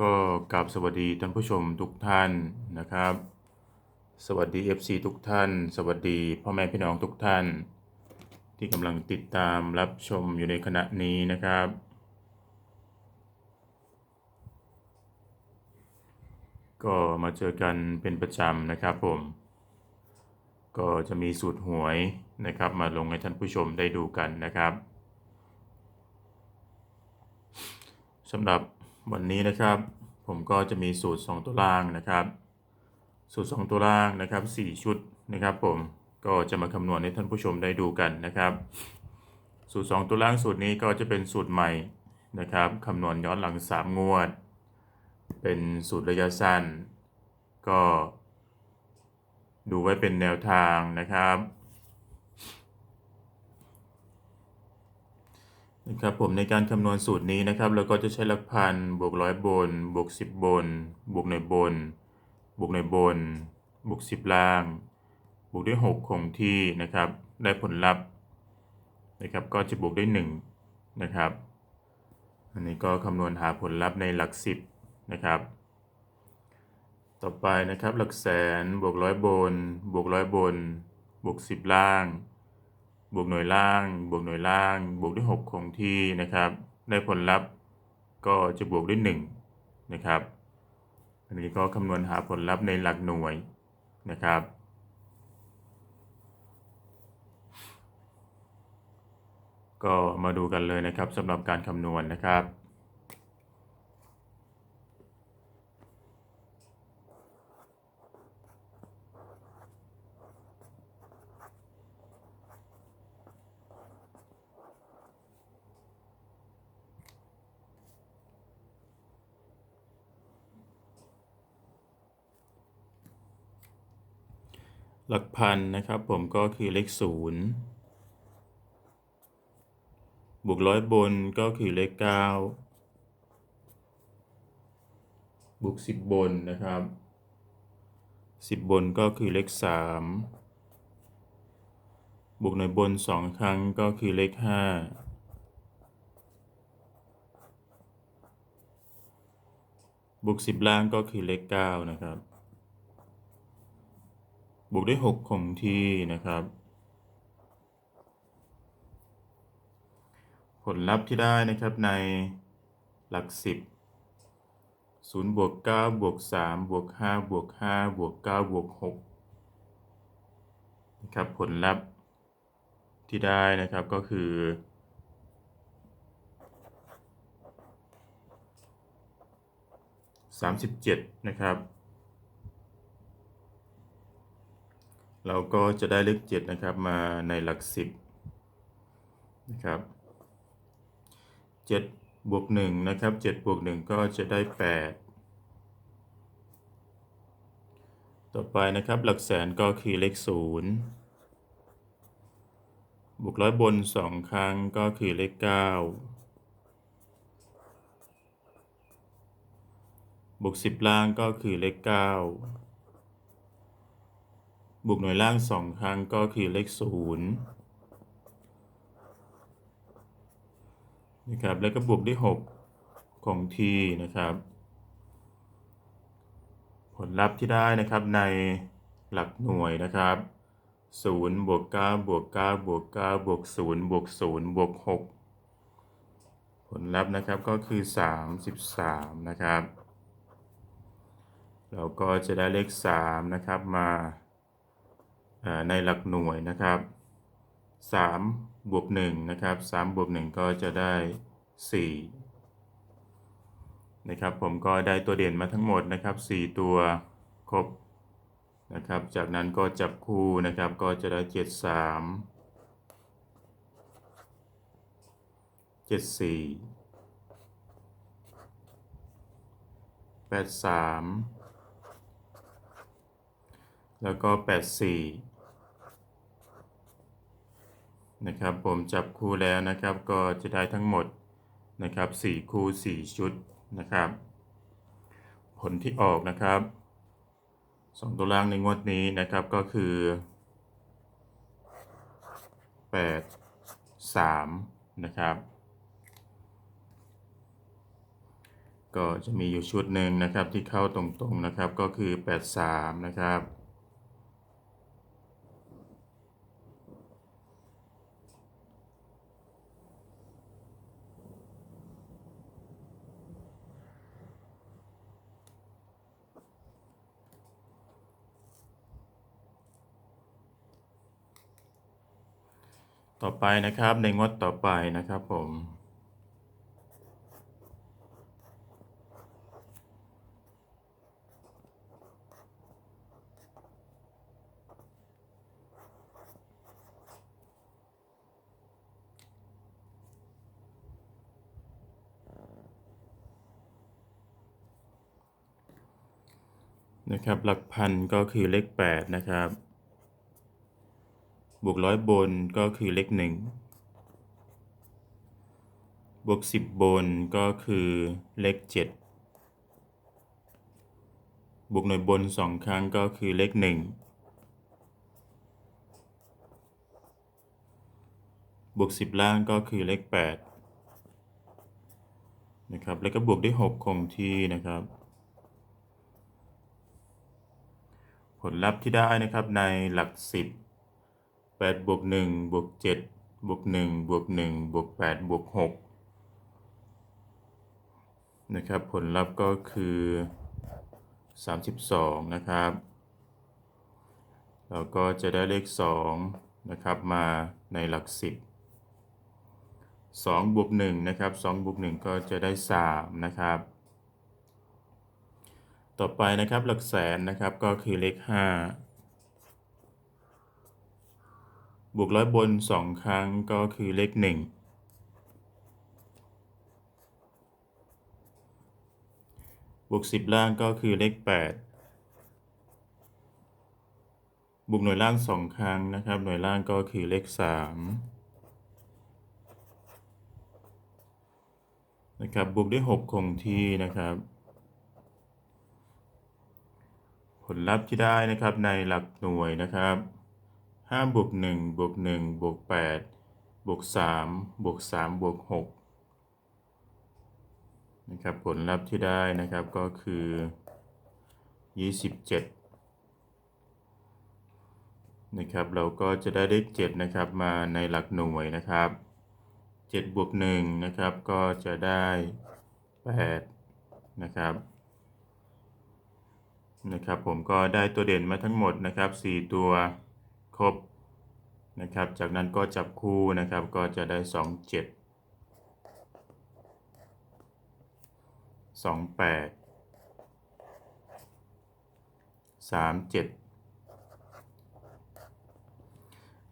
ก็กราบสวัสดีท่านผู้ชมทุกท่านนะครับ สวัสดี FC ทุกท่าน สวัสดีพ่อแม่พี่น้องทุกท่าน ที่กำลังติดตามรับชมอยู่ในขณะนี้นะครับ ก็มาเจอกันเป็นประจำนะครับผม ก็จะมีสูตรหวยนะครับ มาลงให้ท่านผู้ชมได้ดูกันนะครับสำหรับ วันนี้นะครับผมก็จะมีสูตร 2 ตัวล่างนะครับ สูตร 2 ตัวล่างนะครับ 4 ชุดนะครับ ผมก็จะมาคำนวณให้ท่านผู้ชมได้ดูกันนะครับ สูตร 2 ตัวล่างสูตรนี้ก็จะเป็นสูตรใหม่นะครับคำนวณย้อนหลัง 3 งวด เป็นสูตรระยะสั้น ก็ ดูไว้เป็นแนวทางนะครับ นะครับผมในการคำนวณสูตรนี้นะครับ เราก็จะใช้หลักพันบวกร้อยบน บวกสิบบน บวกหน่วยบน บวกหน่วยบน บวกสิบล่าง บวกด้วยหกคงที่นะครับ ได้ผลลัพธ์นะครับ ก็จะบวกด้วยหนึ่งนะครับ อันนี้ก็คำนวณหาผลลัพธ์ในหลักสิบนะครับ ต่อไปนะครับหลักแสนบวกร้อยบน บวกร้อยบน บวกสิบล่าง บวกหน่วยล่าง บวกหน่วยล่าง บวกด้วย 6 คงที่นะครับ ได้ผลลัพธ์ก็จะบวกด้วย 1 นะครับ อันนี้ก็คำนวณหาผลลัพธ์ในหลักหน่วยนะครับก็มาดูกันเลยนะครับสำหรับการคำนวณนะครับ หลักพันนะครับผมก็คือเลขศูนย์บวกร้อยบนก็คือเลขเก้าบวกสิบบนนะครับสิบบนก็คือเลขสามบวกหน่วยบนสองครั้งก็คือเลขห้าบวกสิบล่างก็คือเลขเก้านะครับ บวกด้วย6คงที่นะครับ ผลลัพธ์ที่ได้นะครับในหลัก 10 0บวก9บวก3บวก5บวก5บวก9บวก6นะครับผลลัพธ์ที่ได้นะครับก็คือ37นะครับ เราก็จะได้เลข7นะครับมาในหลัก10นะครับ7บวก1นะครับ7บวก1ก็จะได้8ต่อไปนะครับหลักแสนก็คือเลข0บวกร้อยบน2ครั้งก็คือเลข9บวก10ล่างก็คือเลข9 บวกหน่วยล่างสองครั้งก็คือเลขศูนย์นะครับ แล้วก็บวกด้วยหกคงที่นะครับ ผลลัพธ์ที่ได้นะครับในหลักหน่วยนะครับศูนย์บวกเก้าบวกเก้าบวกเก้าบวกศูนย์บวกศูนย์บวกหกผลลัพธ์นะครับก็คือสามสิบสามนะครับ เราก็จะได้เลขสามนะครับมา ในหลักหน่วยนะครับ3บวก1นะครับ3บวก1ก็จะได้ 4 นะครับ ผมก็ได้ตัวเด่นมาทั้งหมดนะครับ 4 ตัวครบนะครับ จากนั้นก็จับคู่นะครับก็จะได้ 7 3 7 4 8 3 แล้วก็ 84 นะครับผมจับคู่แล้วนะครับก็จะได้ทั้งหมดนะครับ4คู่ 4 ชุดนะครับ ผลที่ออกนะครับ2ตัวล่างในงวดนี้นะครับก็คือ 8 3 นะครับ ก็จะมีอยู่ชุดหนึ่งนะครับที่เข้าตรงๆนะครับก็คือ 83 นะครับ ไปนะครับ ในงวดต่อไปนะครับผมนะครับหลักพันก็คือเลข 8 นะครับ บวกร้อยบนก็คือเลข1บวก10บบนก็คือเลข7บวกหน่วยบน2ครั้งก็คือเลข1บวก10ล่างก็คือเลข8นะครับ แล้วก็บวกด้วย6คงที่นะครับ ผลลัพธ์ที่ได้นะครับในหลัก10 8บวก1บวก7บวก1บวก1บวก8บวก6นะครับ ผลลัพธ์ก็คือ 32 นะครับ เราก็จะได้เลข 2 นะครับ มาในหลัก 10 2บวก1นะครับ2บวก1ก็จะได้ 3 นะครับ ต่อไปนะครับหลักแสนนะครับก็คือเลข 5 บวกร้อยบน 2 ครั้งก็คือเลข 1 บวก 10 ล่างก็คือเลข 8 บวกหน่วยล่าง 2 ครั้งนะครับ หน่วยล่างก็คือเลข 3 นะครับ บวกด้วย 6 คงที่นะครับ ผลลัพธ์ที่ได้นะครับในหลักหน่วยนะครับ 5บวก1บวก1บวก8บวก3บวก3บวก6นะครับผลลัพธ์ที่ได้นะครับก็คือ27นะครับเราก็จะได้เลข7นะครับมาในหลักหน่วยนะครับ7บวก1นะครับก็จะได้8นะครับนะครับผมก็ได้ตัวเด่นมาทั้งหมดนะครับ4ตัว ครบนะครับ จากนั้นก็จับคู่นะครับก็จะได้ 2 7 2 8 3 7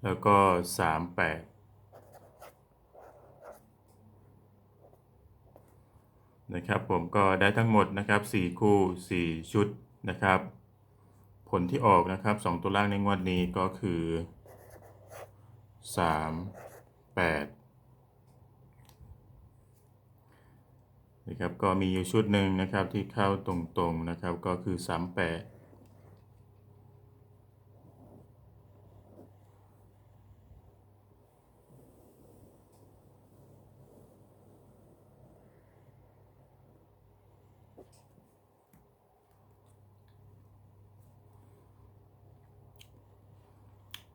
แล้วก็ 3 8 นะครับผมก็ได้ทั้งหมดนะครับ 4 คู่ 4 ชุดนะครับ ผลที่ออกนะครับ 2 ตัวล่างในงวดนี้ก็คือ 3 8นะครับก็มีอยู่ชุดหนึ่งนะครับที่เข้าตรงๆนะครับก็คือ 3 8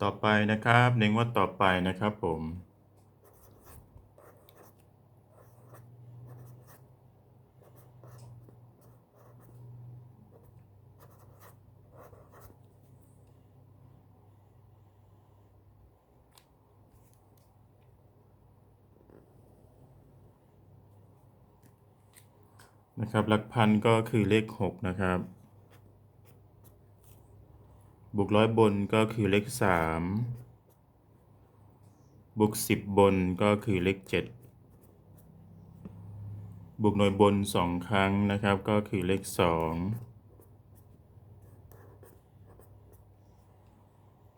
ต่อไปนะครับในงวดต่อไปนะครับผมนะครับหลักพันก็คือเลข 6 นะครับบ วกร้อยบนก็คือเลข3บวก10บนก็คือเลข7บวกหน่วยบน2ครั้งนะครับ ก็คือเลข2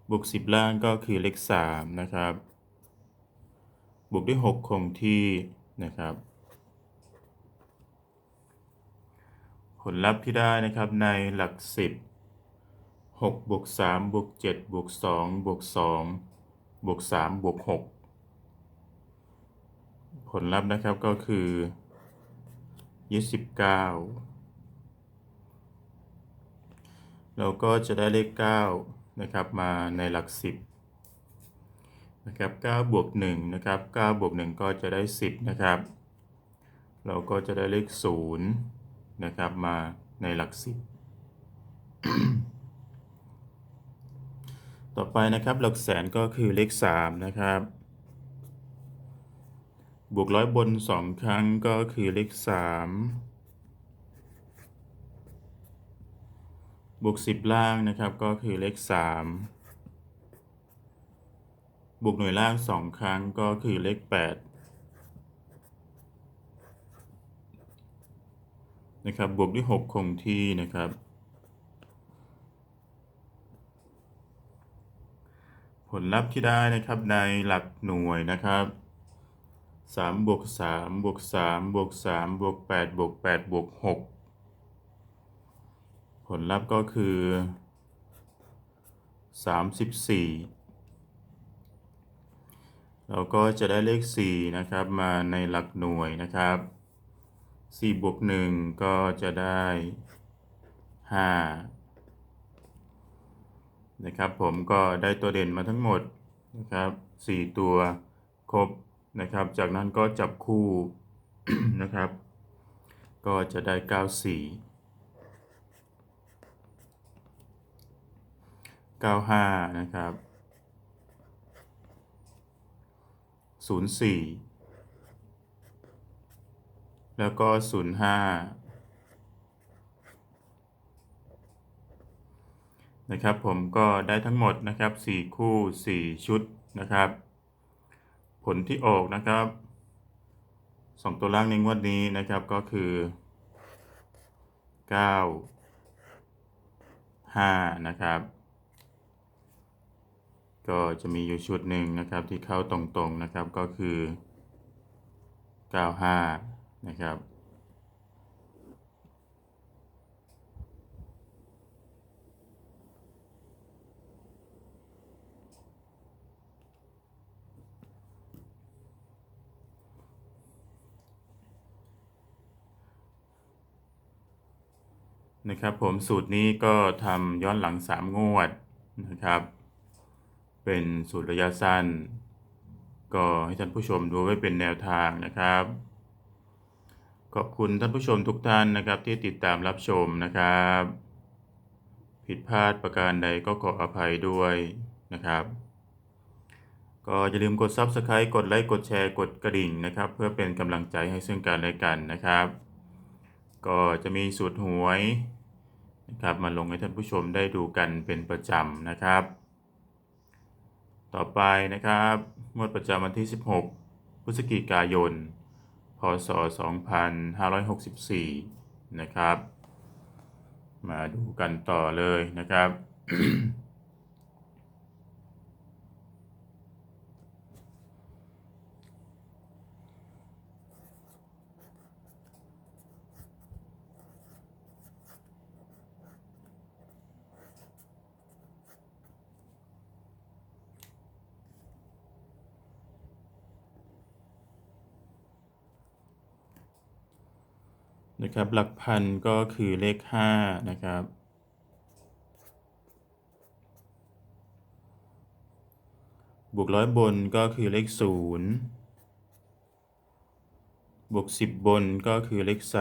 บวก10ล่างก็คือเลข3นะครับบวกด้วย6คงที่นะครับผลลัพธ์ที่ได้นะครับในหลัก10 6บวก3บวก7บวก2บวก2บวก3บวก6ผลลัพธ์นะครับก็คือยี่สิบเก้าเราก็จะได้เลขเก้านะครับมาในหลักสิบนะครับเก้าบวกหนึ่งนะครับเก้าบวกหนึ่งก็จะได้สิบนะครับ เราก็จะได้เลขศูนย์นะครับมาในหลักสิบ ต่อไปนะครับหลักแสนก็คือเลขสามนะครับ บวกร้อยบนสองครั้งก็คือเลขสามบวกสิบล่างนะครับก็คือเลขสามบวกหน่วยล่างสองครั้งก็คือเลขแปดนะครับบวกด้วยหกคงที่นะครับ ผลลัพธ์ที่ได้นะครับในหลักหน่วยนะครับสามบวกสามบวกสามบวกสามบวกแปดบวกแปดบวกหกผลลัพธ์ก็คือสามสิบสี่เราก็จะได้เลขสี่นะครับมาในหลักหน่วยนะครับสี่บวกหนึ่งก็จะได้ห้า นะครับผมก็ได้ตัวเด่นมาทั้งหมดนะครับ4ตัวครบนะครับ จากนั้นก็จับคู่นะครับ ก็จะได้ 94 95 นะครับ 04 แล้วก็ 05 นะครับผมก็ได้ทั้งหมดนะครับ 4 คู่ 4 ชุดนะครับ ผลที่ออกนะครับ 2 ตัวล่างในงวดนี้นะครับก็คือ 9 5 นะครับ ก็จะมีอยู่ชุดหนึ่งนะครับที่เข้าตรงๆนะครับก็คือ 95 นะครับ นะครับผมสูตรนี้ก็ทำย้อนหลัง 3 งวดนะครับ เป็นสูตรระยะสั้น ก็ให้ท่านผู้ชมดูไว้เป็นแนวทางนะครับ ขอบคุณท่านผู้ชมทุกท่านนะครับที่ติดตามรับชมนะครับ ผิดพลาดประการใดก็ขออภัยด้วยนะครับก็อย่าลืมกด Subscribe กดไลค์ กดแชร์ กดกระดิ่งนะครับ เพื่อเป็นกำลังใจให้ซึ่งกันและกันนะครับ ก็จะมีสูตรหวยนะครับมาลงให้ท่านผู้ชมได้ดูกันเป็นประจำนะครับ ต่อไปนะครับงวดประจำวันที่ 16 พฤศจิกายน พศ 2564 นะครับ มาดูกันต่อเลยนะครับ นะครับ หลักพันก็คือเลข 5 นะครับ บวกร้อยบนก็คือเลข 0 บวก 10 บนก็คือเลข 3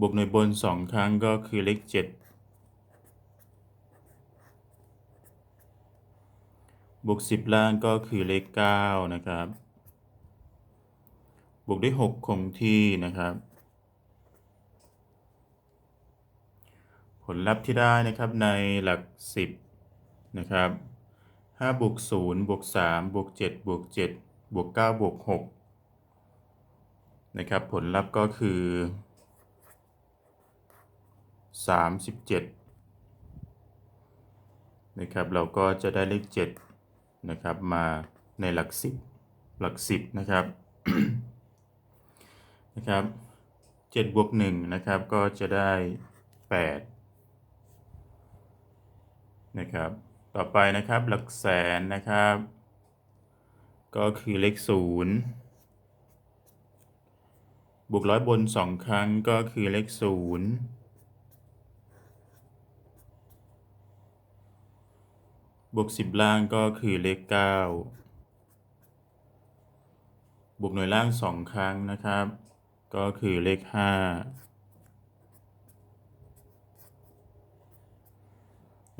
บวกหน่วยบน 2 ครั้งก็คือเลข 7บวก10 ล่างก็คือเลข 9 นะครับ บวกด้วย 6 คงที่นะครับ ผลลัพธ์ที่ได้นะครับในหลัก 10 นะครับ5บวก0บวก3บวก7บวก7บวก9บวก6นะครับ ผลลัพธ์ก็คือ 37 นะครับ เราก็จะได้เลข 7 นะครับ มาในหลัก 10 หลัก 10 นะครับ นะครับ7บวก1นะครับก็จะได้8นะครับต่อไปนะครับหลักแสนนะครับ ก็คือเลข0บวกร้อยบนสองครั้งก็คือเลขศูนย์บวกสิบล่างก็คือเลขเก้าบวกหน่วยล่างสองครั้งนะครับ ก็คือเลขห้า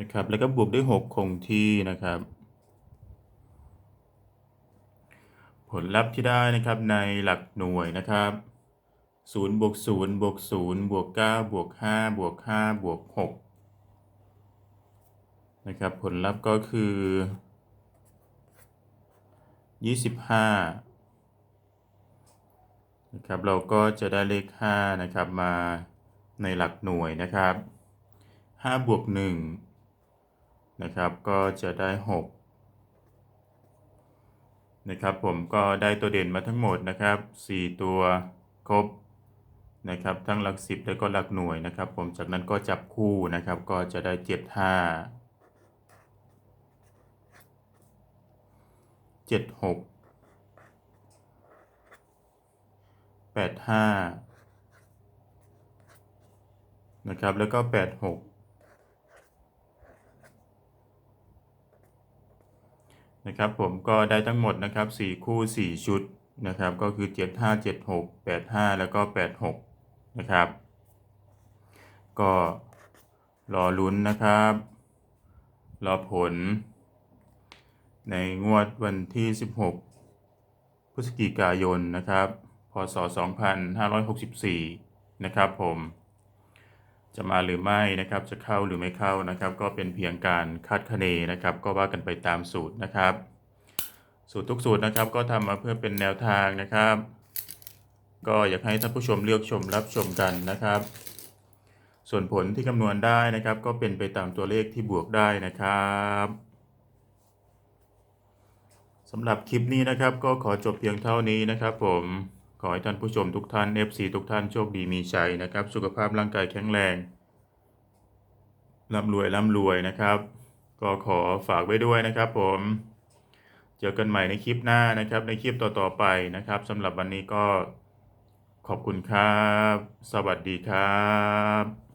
นะครับ แล้วก็บวกด้วยหกคงที่นะครับ ผลลัพธ์ที่ได้นะครับในหลักหน่วยนะครับ0บวก0บวก0บวก9บวก5บวก5บวก6นะครับ ผลลัพธ์ก็คือ 25 นะครับเราก็จะได้เลข5นะครับมาในหลักหน่วยนะครับ5บวก1นะครับก็จะได้ 6 นะครับผมก็ได้ตัวเด่นมาทั้งหมดนะครับ 4 ตัวครบนะครับทั้งหลัก 10 แล้วก็หลักหน่วยนะครับ ผมจากนั้นก็จับคู่นะครับก็จะได้ 7 5 7 6 8 5นะครับ แล้วก็8 6นะครับผมก็ได้ทั้งหมดนะครับ4คู่4ชุดนะครับ ก็คือ7 5 7 6 8 5แล้วก็8 6นะครับ ก็รอลุ้นนะครับ รอผล ในงวดวันที่ 16 พฤศจิกายนนะครับ ศ 2564 นะครับผมจะมาหรือไม่นะครับจะเข้าหรือไม่เข้านะครับ ก็เป็นเพียงการคาดคะเนนะครับ ก็ว่ากันไปตามสูตรนะครับ สูตรทุกสูตรนะครับ ก็ทำมาเพื่อเป็นแนวทางนะครับ ก็อยากให้ท่านผู้ชมเลือกชมรับชมกันนะครับ ส่วนผลที่คำนวณได้นะครับ ก็เป็นไปตามตัวเลขที่บวกได้นะครับสำหรับคลิปนี้นะครับ ก็ขอจบเพียงเท่านี้นะครับผม ขอให้ท่านผู้ชมทุกท่าน FC ทุกท่านโชคดีมีชัยนะครับ สุขภาพร่างกายแข็งแรงร่ำรวยร่ำรวยนะครับ ก็ขอฝากไว้ด้วยนะครับผม เจอกันใหม่ในคลิปหน้านะครับ ในคลิปต่อๆไปนะครับสำหรับวันนี้ก็ขอบคุณครับ สวัสดีครับ